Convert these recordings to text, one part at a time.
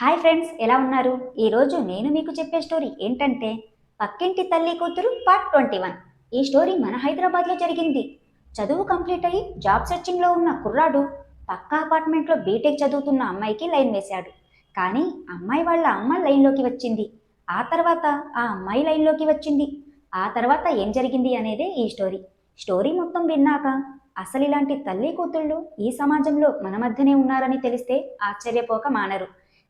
Hi friends ఎలా ఉన్నారు? ఈరోజు నేను మీకు చెప్పే స్టోరీ ఏంటంటే పక్కింటి తల్లి కూతురు పార్ట్ ట్వంటీ వన్. ఈ స్టోరీ మన హైదరాబాద్లో జరిగింది. చదువు కంప్లీట్ అయ్యి జాబ్ సెర్చింగ్లో ఉన్న కుర్రాడు పక్క అపార్ట్మెంట్లో బీటెక్ చదువుతున్న అమ్మాయికి లైన్ వేశాడు. కానీ అమ్మాయి వాళ్ళ అమ్మ లైన్లోకి వచ్చింది. ఆ తర్వాత ఆ అమ్మాయి లైన్లోకి వచ్చింది. ఆ తర్వాత ఏం జరిగింది అనేదే ఈ స్టోరీ. స్టోరీ మొత్తం విన్నాక అసలు ఇలాంటి తల్లి కూతుళ్ళు ఈ సమాజంలో మన మధ్యనే ఉన్నారని తెలిస్తే ఆశ్చర్యపోక మానరు.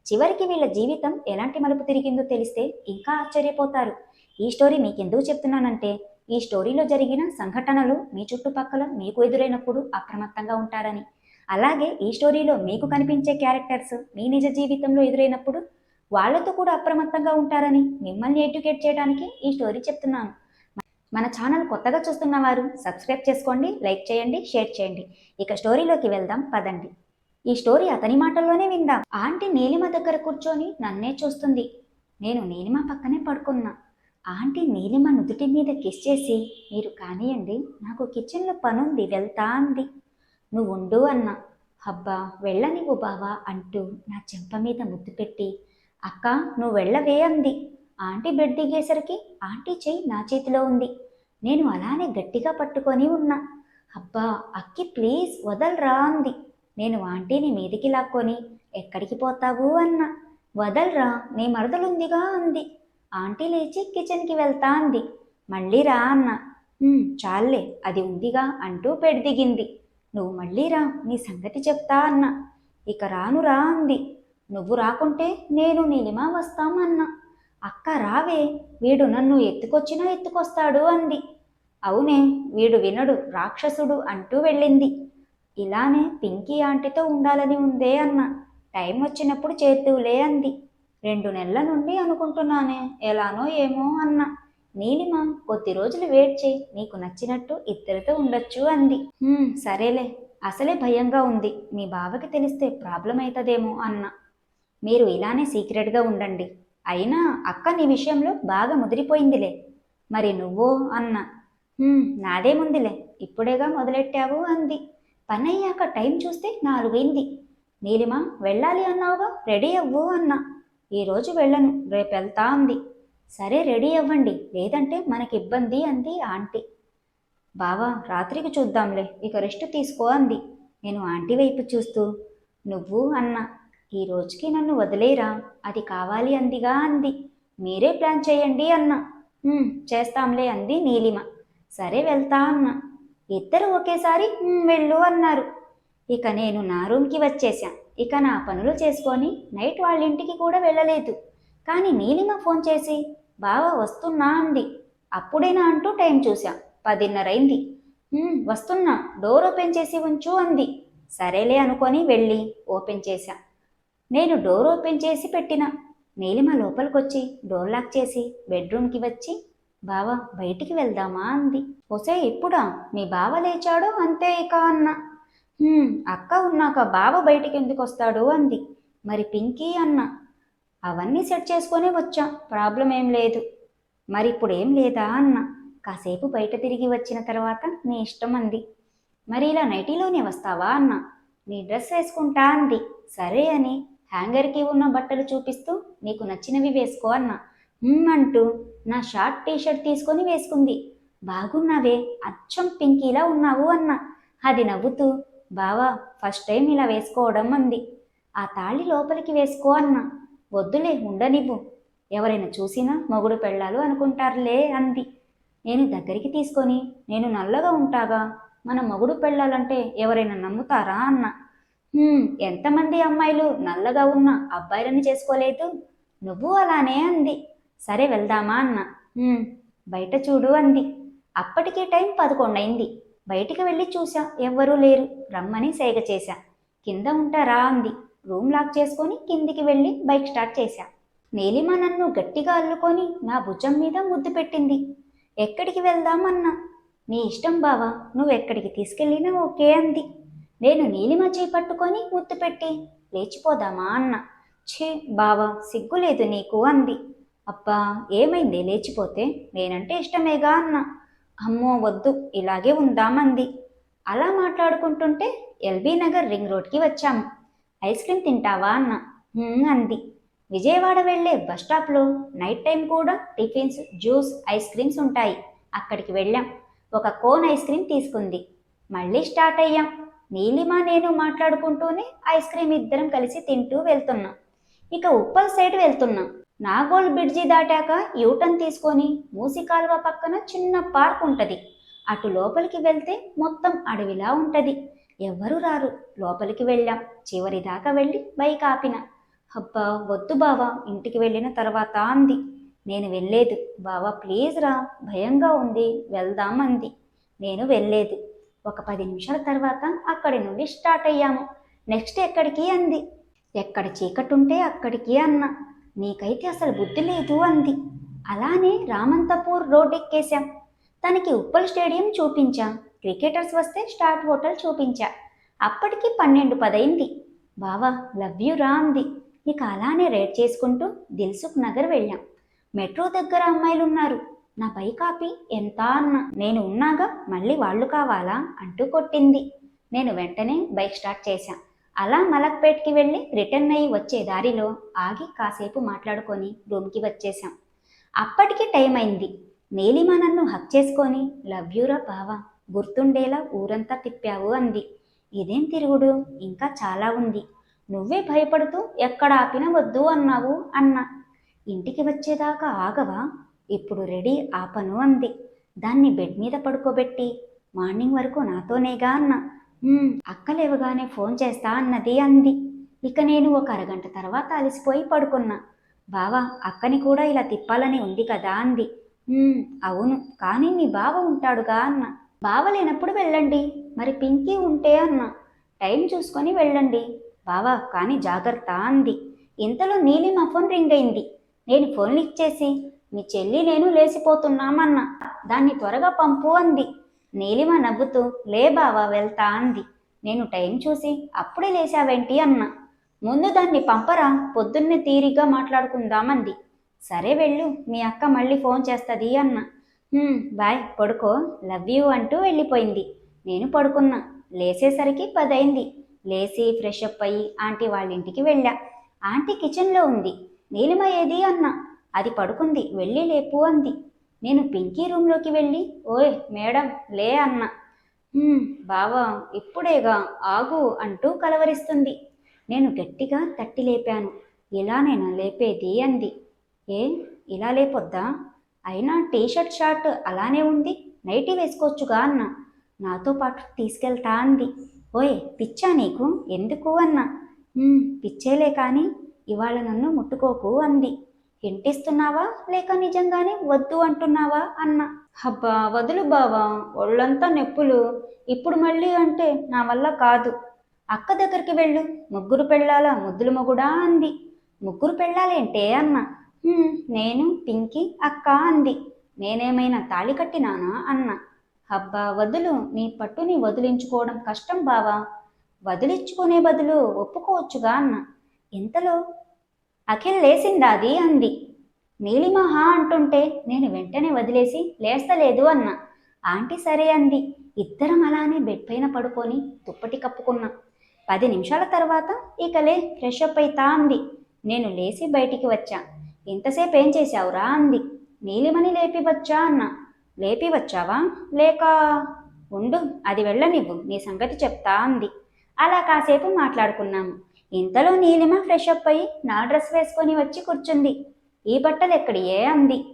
చివరికి వీళ్ళ జీవితం ఎలాంటి మలుపు తిరిగిందో తెలిస్తే ఇంకా ఆశ్చర్యపోతారు. ఈ స్టోరీ మీకెందుకు చెప్తున్నానంటే ఈ స్టోరీలో జరిగిన సంఘటనలు మీ చుట్టుపక్కల మీకు ఎదురైనప్పుడు అప్రమత్తంగా ఉంటారని. అలాగే ఈ స్టోరీలో మీకు కనిపించే క్యారెక్టర్స్ మీ నిజ జీవితంలో ఎదురైనప్పుడు వాళ్ళతో కూడా అప్రమత్తంగా ఉంటారని మిమ్మల్ని ఎడ్యుకేట్ చేయడానికి ఈ స్టోరీ చెప్తున్నాను. మన ఛానల్ కొత్తగా చూస్తున్న వారు సబ్స్క్రైబ్ చేసుకోండి లైక్ చేయండి షేర్ చేయండి. ఇక స్టోరీలోకి వెళ్దాం పదండి. ఈ స్టోరీ అతని మాటల్లోనే విందాం. ఆంటీ నీలిమ దగ్గర కూర్చొని నన్నే చూస్తుంది. నేను నీలిమ పక్కనే పడుకున్నా. ఆంటీ నీలిమ నుదుటి మీద కిస్ చేసి మీరు కానియండి నాకు కిచెన్లో పనుంది వెళ్తా అంది. నువ్వు ఉండు అన్నా. హబ్బా వెళ్ళనివ్వు బావా అంటూ నా చెంప మీద ముద్దు పెట్టి అక్క నువ్వు వెళ్ళవే అంది. ఆంటీ బెడ్ దిగేసరికి ఆంటీ చెయ్యి నా చేతిలో ఉంది. నేను అలానే గట్టిగా పట్టుకొని ఉన్నా. అబ్బా అక్కి ప్లీజ్ వదలరా అంది. నేను ఆంటీని మీదికి లాక్కొని ఎక్కడికి పోతావు అన్నా. వదలరా నీ మరదలుందిగా అంది. ఆంటీ లేచి కిచెన్కి వెళ్తా అంది. మళ్ళీ రా అన్న. చాలే అది ఉందిగా అంటూ పెడిదిగింది. నువ్వు మళ్ళీ రా నీ సంగతి చెప్తా అన్న. ఇక రాను రా అంది. నువ్వు రాకుంటే నేను నీలిమా వస్తాం అక్క రావే వీడు నన్ను ఎత్తుకొచ్చినా ఎత్తుకొస్తాడు అంది. అవునే వీడు వినడు రాక్షసుడు అంటూ వెళ్ళింది. ఇలానే పింకీ ఆంటీతో ఉండాలని ఉందే అన్న. టైం వచ్చినప్పుడు చేతువులే అంది. రెండు నెలల నుండి అనుకుంటున్నానే ఎలానో ఏమో అన్న. నీలిమ కొద్ది రోజులు వెయిట్ చేయి నీకు నచ్చినట్టు ఇద్దరితో ఉండొచ్చు అంది. సరేలే. అసలే భయంగా ఉంది. మీ బావకి తెలిస్తే ప్రాబ్లం అవుతుందేమో అన్న. మీరు ఇలానే సీక్రెట్గా ఉండండి. అయినా అక్క నీ విషయంలో బాగా ముదిరిపోయిందిలే. మరి నువ్వో అన్న. నాదేముందిలే ఇప్పుడేగా మొదలెట్టావు అంది. పని అయ్యాక టైం చూస్తే నాలుగైంది నీలిమ వెళ్ళాలి అన్నావుగా? రెడీ అవ్వు అన్నా. ఈరోజు వెళ్ళను రేపు వెళ్తా అంది. సరే రెడీ అవ్వండి. లేదంటే మనకి ఇబ్బంది అంది ఆంటీ. బావా రాత్రికి చూద్దాంలే. ఇక రెస్ట్ తీసుకో అంది. నేను ఆంటీ వైపు చూస్తూ నువ్వు అన్నా ఈ రోజుకి నన్ను వదిలేరా? అది కావాలి అందిగా అంది. మీరే ప్లాన్ చేయండి అన్నా. చేస్తాంలే అంది నీలిమ. సరే వెళ్తా అన్నా. ఇద్దరు ఒకేసారి వెళ్ళు అన్నారు. ఇక నేను నా రూమ్కి వచ్చేసా ఇక నా పనులు చేసుకొని నైట్ వాళ్ళ ఇంటికి కూడా వెళ్ళలేదు. కానీ నీలిమ ఫోన్ చేసి బావ వస్తున్నా అంది. అప్పుడేనా అంటూ టైం చూసా పదిన్నరైంది అయింది వస్తున్నా డోర్ ఓపెన్ చేసి ఉంచు అంది. సరేలే అనుకొని వెళ్ళి ఓపెన్ చేశా. నేను డోర్ ఓపెన్ చేసి పెట్టిన. నీలిమ లోపలికొచ్చి డోర్ లాక్ చేసి బెడ్రూమ్కి వచ్చి బావా బయటికి వెళ్దామా? అంది. ఒసే ఇప్పుడా మీ బావ లేచాడో? అంతే ఇక అన్న. అక్క ఉన్నాక బావ బయటికి ఎందుకు వస్తాడు అంది. మరి పింకీ అన్న. అవన్నీ సెట్ చేసుకొని వచ్చా. ప్రాబ్లం ఏం లేదు. మరి ఇప్పుడు ఏం లేదా? అన్న. కాసేపు బయట తిరిగి వచ్చిన తర్వాత నీ ఇష్టం అంది. మరి ఇలా నైటీలోనే వస్తావా? అన్న. నీ డ్రెస్ వేసుకుంటా? అంది. సరే అని హ్యాంగర్కి ఉన్న బట్టలు చూపిస్తూ నీకు నచ్చినవి వేసుకో అన్న. అంటూ నా షార్ట్ టీ షర్ట్ తీసుకొని వేసుకుంది. బాగున్నావే అచ్చం పింకీలా ఉన్నావు అన్న. అది నవ్వుతూ బావా ఫస్ట్ టైం ఇలా వేసుకోవడం అంది. ఆ తాళి లోపలికి వేసుకో అన్న. వద్దులే ఉండనివ్వు. ఎవరైనా చూసినా మొగుడు పెళ్ళాలు అనుకుంటారులే అంది. నేను దగ్గరికి తీసుకొని నేను నల్లగా ఉంటాగా? మన మొగుడు పెళ్ళాలంటే ఎవరైనా నమ్ముతారా అన్న. ఎంతమంది అమ్మాయిలు నల్లగా ఉన్న అబ్బాయిలని చేసుకోలేదు? నువ్వు అలానే అంది. సరే వెళ్దామా అన్న. "హ్మ్, బయట చూడు అంది. అప్పటికే టైం పదకొండైంది. బయటికి వెళ్ళి చూసా ఎవ్వరూ లేరు. రమ్మని సేగ చేశా. కింద ఉంటారా అంది. రూమ్ లాక్ చేసుకొని కిందికి వెళ్ళి బైక్ స్టార్ట్ చేశా. నీలిమ నన్ను గట్టిగా అల్లుకొని నా భుజం మీద ముద్దు పెట్టింది. ఎక్కడికి వెళ్దామన్నా నీ ఇష్టం బావా. నువ్వు ఎక్కడికి తీసుకెళ్ళినా ఓకే అంది. నేను నీలిమ చేయి పట్టుకొని ముద్దు పెట్టి లేచిపోదామా అన్న. ఛీ బావా సిగ్గులేదు నీకు అంది. అబ్బా ఏమైంది? లేచిపోతే? నేనంటే ఇష్టమేగా అన్న. అమ్మో వద్దు ఇలాగే ఉందామంది. అలా మాట్లాడుకుంటుంటే ఎల్బీ నగర్ రింగ్ రోడ్కి వచ్చాము. ఐస్ క్రీమ్ తింటావా అన్న. అంది. విజయవాడ వెళ్ళే బస్ స్టాప్లో నైట్ టైం కూడా టిఫిన్స్ జ్యూస్ ఐస్ క్రీమ్స్ ఉంటాయి. అక్కడికి వెళ్ళాం. ఒక కోన్ ఐస్ క్రీమ్ తీసుకుంది. మళ్ళీ స్టార్ట్ అయ్యాం. నీలిమ నేను మాట్లాడుకుంటూనే ఐస్ క్రీమ్ ఇద్దరం కలిసి తింటూ వెళ్తున్నాం. ఇక ఉప్పల్ సైడ్ వెళ్తున్నాం. నాగోల్ బ్రిడ్జి దాటాక యూటర్న్ తీసుకొని మూసి కాలువ పక్కన చిన్న పార్క్ ఉంటుంది. అటు లోపలికి వెళ్తే మొత్తం అడవిలా ఉంటుంది. ఎవ్వరూ రారు. లోపలికి వెళ్ళాం. చివరి దాకా వెళ్ళి బైక్ ఆపిన. అబ్బా వద్దు బావా ఇంటికి వెళ్ళిన తర్వాత అంది. నేను వెళ్ళలేదు. బావా ప్లీజ్ రా భయంగా ఉంది వెళ్దాం అంది. నేను వెళ్ళలేదు. ఒక పది నిమిషాల తర్వాత అక్కడి నుండి స్టార్ట్ అయ్యాము. నెక్స్ట్ ఎక్కడికి అంది. ఎక్కడ చీకటి ఉంటే అక్కడికి అన్న. నీకైతే అసలు బుద్ధి లేదు అంది. అలానే రామంతపూర్ రోడ్ ఎక్కేశాం. తనకి ఉప్పల్ స్టేడియం చూపించాం. క్రికెటర్స్ వస్తే స్టార్ట్ హోటల్ చూపించా. అప్పటికి పన్నెండు పదైంది. బావా లవ్ యూ రా అంది. ఇక అలానే రేట్ చేసుకుంటూ దిల్సుఖ్ నగర్ వెళ్ళాం. మెట్రో దగ్గర అమ్మాయిలు ఉన్నారు నా పై కాపీ ఎంత అన్న. నేను ఉన్నాగా మళ్ళీ వాళ్ళు కావాలా అంటూ కొట్టింది. నేను వెంటనే బైక్ స్టార్ట్ చేశాను అలా మలక్పేట్కి వెళ్ళి రిటర్న్ అయ్యి వచ్చే దారిలో ఆగి కాసేపు మాట్లాడుకొని రూమ్కి వచ్చేసాం అప్పటికి టైం అయింది. నీలిమ నన్ను హక్ చేసుకొని లవ్ యూరా బావా గుర్తుండేలా ఊరంతా తిప్పావు అంది. ఇదేం తిరుగుడు? ఇంకా చాలా ఉంది. నువ్వే భయపడుతూ ఎక్కడ ఆపినా వద్దు అన్నావు అన్నా. ఇంటికి వచ్చేదాకా ఆగవా? ఇప్పుడు రెడీ ఆపను అంది. దాన్ని బెడ్ మీద పడుకోబెట్టి మార్నింగ్ వరకు నాతోనేగా అన్న. "ఉమ్, అక్క లేవగానే ఫోన్ చేస్తా అన్నది అంది. ఇక నేను ఒక అరగంట తర్వాత అలసిపోయి పడుకున్నా. బావా అక్కని కూడా ఇలా తిప్పాలని ఉంది కదా అంది. "ఉమ్, అవును కానీ మీ బావ ఉంటాడుగా అన్న. బావ లేనప్పుడు వెళ్ళండి. మరి పింకీ ఉంటే అన్న. టైం చూసుకొని వెళ్ళండి. బావా కానీ జాగ్రత్త అంది. ఇంతలో నీలి మా ఫోన్ రింగ్ అయింది. నేను ఫోన్ లిఫ్ట్ చేసి మీ చెల్లి నేను లేచిపోతున్నామన్నా. దాన్ని త్వరగా పంపు అంది. నీలిమ నవ్వుతూ లే బావా వెళ్తా అంది. నేను టైం చూసి అప్పుడే లేచావేంటి అన్నా? ముందు దాన్ని పంపరా పొద్దున్నే తీరిగ్గా మాట్లాడుకుందామంది. సరే వెళ్ళు మీ అక్క మళ్ళీ ఫోన్ చేస్తుంది అన్న. బాయ్ పడుకో లవ్ యూ అంటూ వెళ్ళిపోయింది. నేను పడుకున్నా. లేచేసరికి పదైంది. లేచి ఫ్రెష్ అప్ అయ్యి ఆంటీ వాళ్ళ ఇంటికి వెళ్ళా. ఆంటీ కిచెన్లో ఉంది. నీలిమ ఏది అన్న. అది పడుకుంది వెళ్ళి లేపు అంది. నేను పింకీ రూమ్లోకి వెళ్ళి ఓయ్ మేడం లే అన్న. బావా ఇప్పుడేగా ఆగు అంటూ కలవరిస్తుంది. నేను గట్టిగా తట్టి లేపాను. ఇలా నేను లేపేది? అంది. ఏ ఇలా లేపొద్దా? అయినా టీ షర్ట్ షార్ట్ అలానే ఉంది నైటీ వేసుకోవచ్చుగా అన్న. నాతో పాటు తీసుకెళ్తా అంది. ఓయ్ పిచ్చా నీకు? ఎందుకు? అన్న. పిచ్చేలే కానీ ఇవాళ నన్ను ముట్టుకోకు అంది. ఇంటిస్తున్నావా లేక నిజంగానే వద్దు అంటున్నావా? అన్న. అబ్బా వదులు బావా ఒళ్ళంతా నొప్పులు. ఇప్పుడు మళ్ళీ అంటే నా వల్ల కాదు. అక్క దగ్గరికి వెళ్ళు. ముగ్గురు పెళ్ళాలా? ముద్దులు మొగుడా అంది. ముగ్గురు పెళ్ళాలేంటే అన్న? నేను పింకి అక్క అంది. నేనేమైనా తాళి కట్టినానా? అన్న. అబ్బా వదులు. నీ పట్టుని వదిలించుకోవడం కష్టం బావా. వదిలించుకునే బదులు ఒప్పుకోవచ్చుగా అన్న. ఇంతలో అఖిల్ లేసిందాది అంది. నీలిమ హా అంటుంటే నేను వెంటనే వదిలేసి లేస్తలేదు అన్న. ఆంటీ సరే అంది. ఇద్దరం అలానే బెడ్ పైన పడుకొని దుప్పటి కప్పుకున్నాం. పది నిమిషాల తర్వాత ఇకలే ఫ్రెష్ అప్ అయితా అంది. నేను లేచి బయటికి వచ్చా. ఇంతసేపు ఏం చేశావురా అంది. నీలిమని లేపి వచ్చా అన్న. లేపి వచ్చావా లేక ఉండు అది వెళ్ళనివ్వు నీ సంగతి చెప్తా అంది. అలా కాసేపు మాట్లాడుకున్నాము. ఇంతలో నీలిమ ఫ్రెష్ అప్ అయి నా డ్రెస్ వేసుకొని వచ్చి కూర్చుంది. ఈ బట్టలు ఎక్కడియే అంది.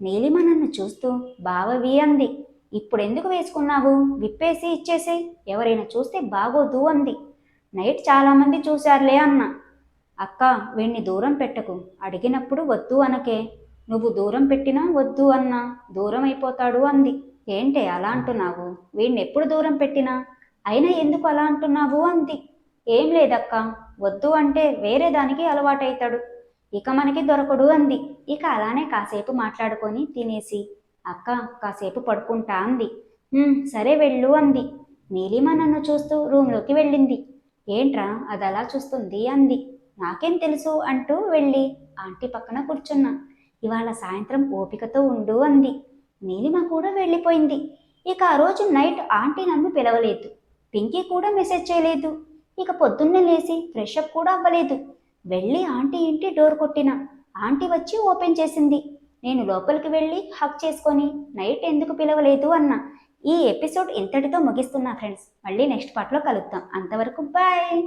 నీలిమ నన్ను చూస్తూ బావవి అంది. ఇప్పుడు ఎందుకు వేసుకున్నావు? విప్పేసి ఇచ్చేసి ఎవరైనా చూస్తే బాగోదు అంది. నైట్ చాలామంది చూశారులే అన్న. అక్క వీణ్ణి దూరం పెట్టకు. అడిగినప్పుడు వద్దు అనకే. నువ్వు దూరం పెట్టినా వద్దు అన్నా. దూరం అయిపోతాడు అంది. ఏంటే అలా అంటున్నావు? వీణ్ణి ఎప్పుడు దూరం పెట్టినా? అయినా ఎందుకు అలా అంటున్నావు అంది. ఏం లేదక్క వద్దు అంటే వేరే దానికి అలవాటైతాడు. ఇక మనకి దొరకడు అంది. ఇక అలానే కాసేపు మాట్లాడుకొని తినేసి అక్క కాసేపు పడుకుంటా అంది. సరే వెళ్ళు అంది. నీలిమ నన్ను చూస్తూ రూమ్లోకి వెళ్ళింది. ఏంట్రా అది అలా చూస్తుంది అంది. నాకేం తెలుసు అంటూ వెళ్ళి ఆంటీ పక్కన కూర్చున్నా. ఇవాళ సాయంత్రం ఓపికతో ఉండు అంది. నీలిమ కూడా వెళ్ళిపోయింది. ఇక ఆ రోజు నైట్ ఆంటీ నన్ను పిలవలేదు. పింకీ కూడా మెసేజ్ చేయలేదు. ఇక పొద్దున్నే లేచి ఫ్రెష్ అప్ కూడా అవ్వలేదు. వెళ్ళి ఆంటీ ఇంటి డోర్ కొట్టిన. ఆంటీ వచ్చి ఓపెన్ చేసింది. నేను లోపలికి వెళ్ళి హక్ చేసుకొని నైట్ ఎందుకు పిలవలేదు? అన్న. ఈ ఎపిసోడ్ ఇంతటితో ముగిస్తున్నా ఫ్రెండ్స్ మళ్ళీ నెక్స్ట్ పార్ట్లో కలుద్దాం. అంతవరకు బాయ్